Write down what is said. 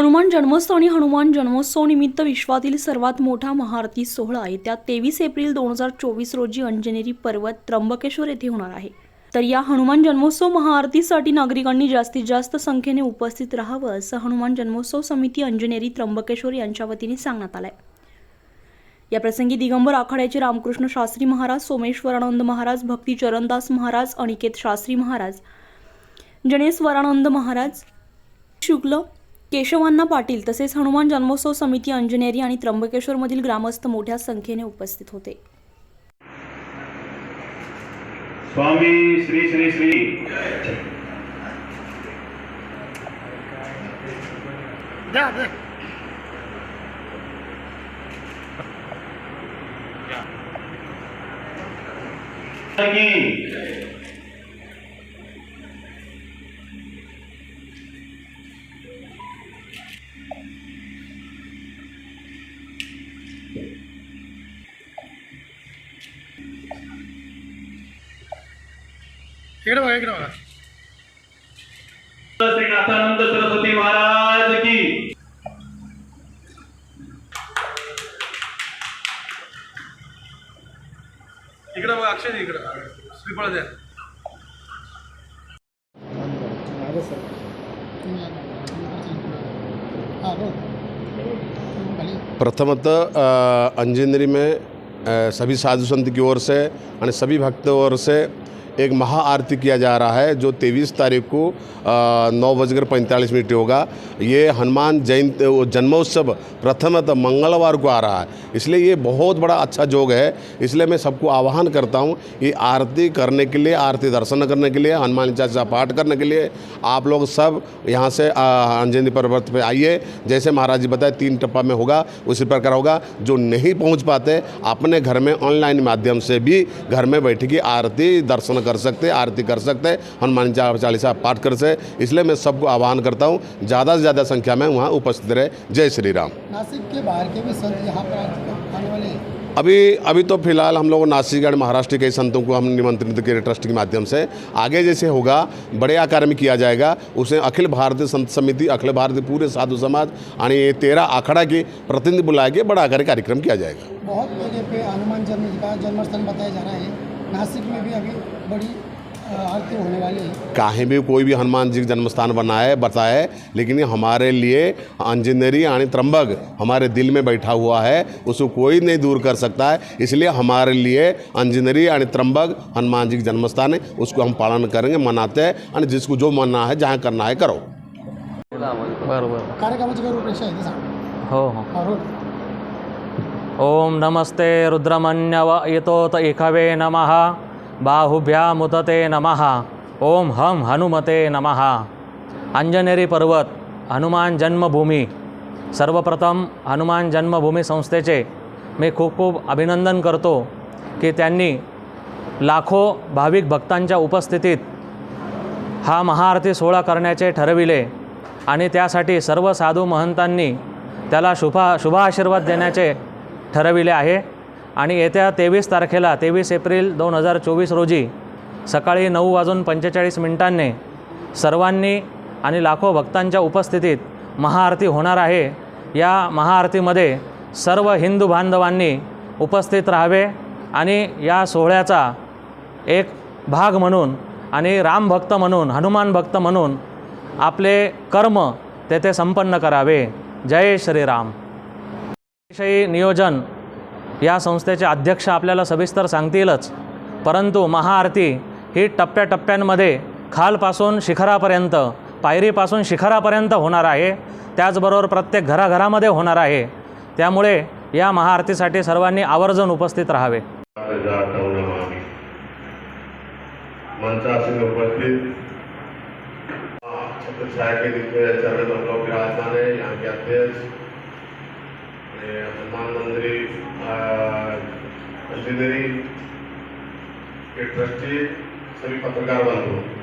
हनुमान जन्मोत्सव आणि हनुमान जन्मोत्सव निमित्त विश्वातील सर्वात मोठा महाआरती सोहळा येत्या तेवीस एप्रिल दोन हजार चोवीस रोजी अंजनेरी पर्वत त्र्यंबकेश्वर येथे होणार आहे. तर या हनुमान जन्मोत्सव महाआरतीसाठी नागरिकांनी जास्तीत जास्त संख्येने उपस्थित राहावं असं हनुमान जन्मोत्सव समिती अंजनेरी त्र्यंबकेश्वर यांच्या वतीने सांगण्यात आलंय. या प्रसंगी दिगंबर आखाड्याचे रामकृष्ण शास्त्री महाराज सोमेश्वरानंद महाराज भक्ती चरणदास महाराज अनिकेत शास्त्री महाराज जणेश्वरानंद महाराज शुक्ल केशवांना पाटील तसेच हनुमान जन्मोत्सव समिती अंजनेरी आणि त्र्यंबकेश्वरमधील ग्रामस्थ मोठ्या संख्येने उपस्थित होते. स्वामी श्री श्री श्री. की इकडे बघा इकडे बघा. श्रीनाथानंद सरस्वती महाराज की. इकडे बघा अक्षय इकडे श्रीफळ द्या. प्रथमतः अ, अंजनेरी में सभी साधु संत की ओर से और सभी भक्तों ओर से एक महाआरती किया जा रहा है, जो तेईस तारीख को नौ बजकर पैंतालीस मिनट होगा। ये हनुमान जयंती जन्मोत्सव प्रथमतः मंगलवार को आ रहा है। इसलिए ये बहुत बड़ा अच्छा योग है। इसलिए मैं सबको आह्वान करता हूँ ये आरती करने के लिए, आरती दर्शन करने के लिए, हनुमान चालीसा पाठ करने के लिए आप लोग सब यहाँ से अंजनी पर्वत पर आइए। जैसे महाराज जी बताए, तीन टप्पा में होगा, उसी प्रकार होगा। जो नहीं पहुँच पाते, अपने घर में ऑनलाइन माध्यम से भी घर में बैठ के आरती दर्शन कर सकते आरती कर सकते हनुमान चालीसा पाठ कर सकते इसलिए मैं सबको आह्वान करता हूँ ज़्यादा से ज़्यादा संख्या में वहाँ उपस्थित रहे। जय श्री राम। नासिक के बाहर के भी संत यहाँ पर आने वाले हैं? अभी अभी तो फ़िलहाल हम लोग नासिक और महाराष्ट्र के संतों को हम निमंत्रित किए ट्रस्ट के माध्यम से। आगे जैसे होगा बड़े आकार में किया जाएगा उसे अखिल भारतीय संत समिति अखिल भारतीय पूरे साधु समाज ये तेरह अखाड़ा के प्रतिनिधि बुला के बड़ा आकार कार्यक्रम किया जाएगा। बहुत जगह पे हनुमान जन्म का जन्मस्थान बताया जा रहा है। नासिक में भी अभी बड़ी आरती होने वाली है। कहीं भी कोई भी हनुमान जी का जन्म स्थान बना बताए लेकिन हमारे लिए इंजीनियरी यानी त्रंबक हमारे दिल में बैठा हुआ है उसको कोई नहीं दूर कर सकता है। इसलिए हमारे लिए इंजीनियरी यानी त्रंबक हनुमान जी का जन्म स्थान है उसको हम पालन करेंगे मनाते हैं और जिसको जो मानना है जहाँ करना है करो। बरोबर। कार्यक्रमाची काय रूपरेषा आहे हो हो। हा, ओम नमस्ते रुद्रमन्यव यतोत एकावे नमः। बाहुभ्यामुदते नमः। ओम हम हनुमते नमः। अंजनेरी पर्वत हनुमान जन्मभूमी। सर्वप्रथम हनुमान जन्मभूमी संस्थेचे मी खूप खूप अभिनंदन करतो की त्यांनी लाखो भाविक भक्तांच्या उपस्थितीत हा महाआरती सोहळा करण्याचे ठरविले आणि त्यासाठी सर्व साधू महंतांनी त्याला शुभा शुभाशीर्वाद देण्याचे ठरविले आहे. आणि येत्या तेवीस तारखेला तेवीस एप्रिल दोन हजार चोवीस रोजी सकाळी नऊ वाजून पंचेचाळीस मिनिटांनी सर्वांनी आणि लाखो भक्तांच्या उपस्थितीत महाआरती होणार आहे. या महाआरतीमध्ये सर्व हिंदू बांधवांनी उपस्थित राहावे आणि या सोहळ्याचा एक भाग म्हणून आणि राम भक्त म्हणून हनुमान भक्त म्हणून आपले कर्म तेथे संपन्न करावे. जय श्रीराम. विषयी नियोजन या संस्थेचे अध्यक्ष आपल्याला सविस्तर सांगतीलच. परंतु महाआरती ही टप्प्याटप्प्यांमध्ये खालपासून शिखरापर्यंत पायरीपासून शिखरापर्यंत होणार आहे. त्याचबरोबर प्रत्येक घराघरामध्ये होणार आहे. त्यामुळे या महाआरतीसाठी सर्वांनी आवर्जून उपस्थित राहावे. उपस्थित. हनुमान मंदिर कंटिनरी के ट्रस्टी सभी पत्रकार बंधु